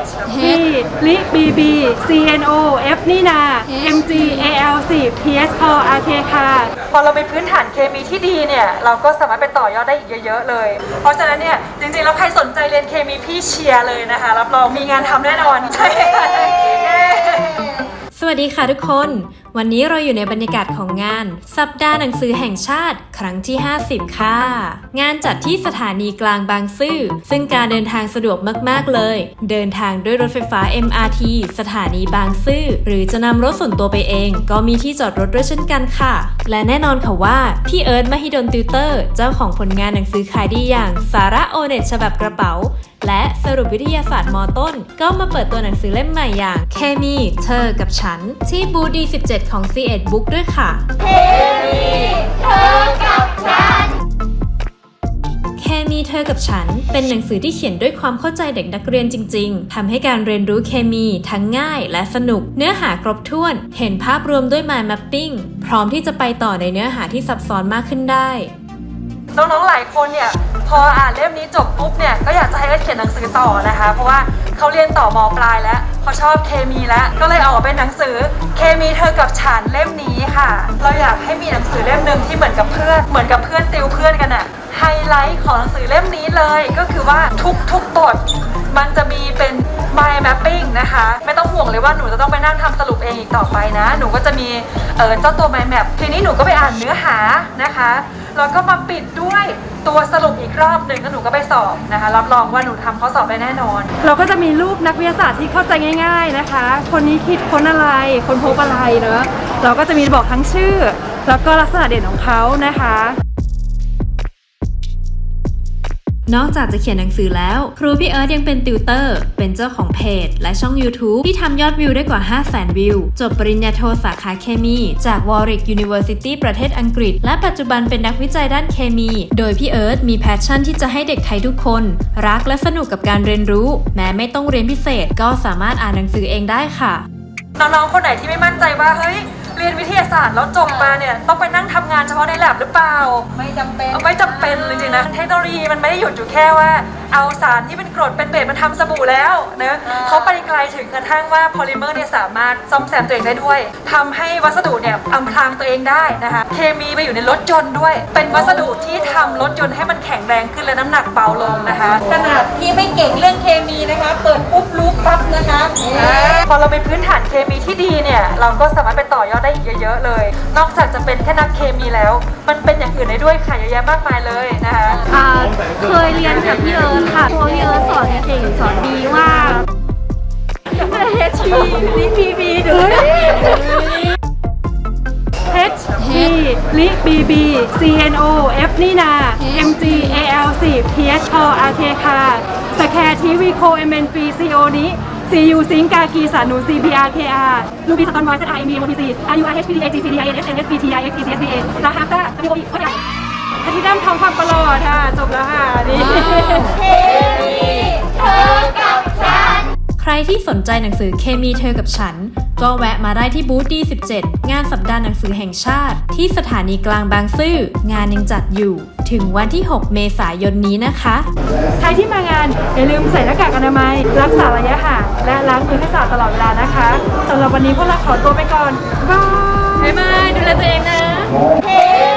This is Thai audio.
H B ลิ B B C N O F นี่นา M G A L 10 P S Call R K ค่ะ พอเรามีพื้นฐานเคมีที่ดีเนี่ย เราก็สามารถไปต่อยอดได้อีกเยอะๆเลย เพราะฉะนั้นเนี่ย จริงๆ แล้วใครสนใจเรียนเคมีพี่เชียร์เลยนะคะ รับรองมีงานทำแน่นอนใช่ค่ะเย้ส วัสดีค่ะทุกคน วันนี้เราอยู่ในบรรยากาศของงาน สัปดาห์หนังสือแห่งชาติ ครั้งที่ 50 ค่ะ งานจัดที่สถานีกลางบางซื่อ ซึ่งการเดินทางสะดวกมาก ๆ เลย เดินทางด้วยรถไฟฟ้า MRT สถานีบางซื่อ หรือจะนำรถส่วนตัวไปเอง ก็มีที่จอดรถด้วยเช่นกันค่ะ และแน่นอนค่ะว่า พี่เอิร์ธมหิดลติวเตอร์ เจ้าของผลงานหนังสือขายดีอย่าง สาระโอเน็ตฉบับกระเป๋าและสรุปวิทยาศาสตร์มต้น ก็มาเปิดตัวหนังสือเล่มใหม่อย่าง เคมี เธอกับฉันที่บูดี17 ของ C 1 Book ด้วยค่ะเคมีเธอกับฉัน เป็นหนังสือที่เขียนด้วยความเข้าใจเด็กนักเรียนจริง ๆ ทำให้การเรียนรู้เคมีทั้งง่ายและสนุก เนื้อหาครบถ้วน เห็นภาพรวมด้วย mind mapping พร้อมที่จะไปต่อในเนื้อหาที่ซับซ้อนมากขึ้นได้ น้องๆ หลายคนเนี่ย พออ่านเล่มนี้จบปุ๊บเนี่ยก็อยากจะให้เขาเขียนหนังสือต่อนะคะ เพราะว่าเขาเรียนต่อมปลายแล้วเขาชอบเคมีแล้วก็เลยออกเป็นหนังสือเคมีเธอกับฉันเล่มนี้ค่ะ เราอยากให้มีหนังสือเล่มหนึ่งที่เหมือนกับเพื่อนเหมือนกับเพื่อนติวเพื่อนกันอะไฮไลท์ของหนังสือเล่มนี้เลยก็คือว่าทุกๆบทมันจะมีเป็น mind mapping นะคะ ไม่ต้องห่วงเลยว่าหนูจะต้องไปนั่งทำสรุปเองอีกต่อไปนะ หนูก็จะมีเออเจ้าตัว mind map ทีนี้หนูก็ไปอ่านเนื้อหานะคะแล้วก็มาปิดด้วยตัวสรุปอีกรอบหนึ่งแล้วหนูก็ไปสอบนะคะรับรองว่าหนูทำข้อสอบได้แน่นอน เราก็จะมีรูปนักวิทยาศาสตร์ที่เข้าใจง่าย ๆนะคะ คนนี้คิดค้นอะไร คนพบอะไรเนอะเราก็จะมีบอกทั้งชื่อ แล้วก็ลักษณะเด่นของเขานะคะ นอกจากจะเขียนหนังสือแล้ว ครูพี่เอิร์ธยังเป็นติวเตอร์ เป็นเจ้าของเพจ และช่อง YouTube ที่ทำยอดวิวได้กว่า 5 0 0 0 0 0 วิว จบปริญญาโทสาขาเคมี จาก Warwick University ประเทศอังกฤษ และปัจจุบันเป็นนักวิจัยด้านเคมี โดยพี่เอิร์ธมีแพชชั่นที่จะให้เด็กไทยทุกคน รักและสนุกกับการเรียนรู้ แม้ไม่ต้องเรียนพิเศษ ก็สามารถอ่านหนังสือเองได้ค่ะน้องๆคนไหนที่ไม่มั่นใจว่าเฮ้ย รียนวิทยาศาสตร์แล้วจบมาเนี่ยต้องไปนั่งทำงานเฉพาะใน lab หรือเปล่า ไม่จำเป็นเอาไม่จำเป็นจริงๆนะเทคโนโลยีมันไม่ได้หยุดอยู่แค่ว่า เอาสารที่เป็นกรดเป็นเบสมาทำสบู่แล้วนะอ่าเขาไปไกลถึงกระทั่งว่าพอลิเมอร์เนี่ยสามารถซ่อมแซมตัวเองได้ด้วยทำให้วัสดุเนี่ยอำพรางตัวเองได้นะคะเคมีไปอยู่ในรถยนต์ด้วย เป็นวัสดุที่ทำรถยนต์ให้มันแข็งแรงขึ้นและน้ำหนักเบาลงนะคะ ขนาดที่ไม่เก่งเรื่องเคมีนะคะ เปิดปุ๊บรู้ปั๊บนะคะเอ๊ะพ อเรามีพื้นฐานเคมีที่ดีเนี่ย เราก็สามารถไปต่อยอดได้อีกเยอะๆเลย นอกจากจะเป็นแค่นักเคมีแล้ว มันเป็นอย่างอื่นได้ด้วยค่ะเยอะแยะมากมายเลยนะคะอ่าเคยเรียนกับพี่เอิร์ธค่ะตัวพี่เอิร์ธสอนเก่งสอนดีมาก H B B B ดู H B ลิ B B C N O F นี่นา M G A L 10 P S Call R K ค่ะสแคร์ทีวีโค M N ฟรี C O นี้ C U ซิงกากีสานู C P R K R ลูบีสตอนไวซ์ I M B M O T C R U I H P D A G C D I N S N S P T I X E C S B A ลาฮาต้า W O E เข้าใจอาทิตย์ดำทองความตลอดค่ะ จบแล้วค่ะ นี่ใครที่สนใจหนังสือเคมีเธอกับฉัน ก็แวะมาได้ที่บูธดี17 งานสัปดาห์หนังสือแห่งชาติ ที่สถานีกลางบางซื่อ งานยังจัดอยู่ ถึงวันที่ 6 เมษายนนี้นะคะ ใครที่มางานอย่าลืมใส่หน้ากากอนามัย รักษาระยะห่าง และล้างมือให้สะอาดตลอดเวลานะคะสำหรับวันนี้พวกเราขอตัวไปก่อน บ๊ายบายบ๊ายบายดูแลตัวเองนะเธอ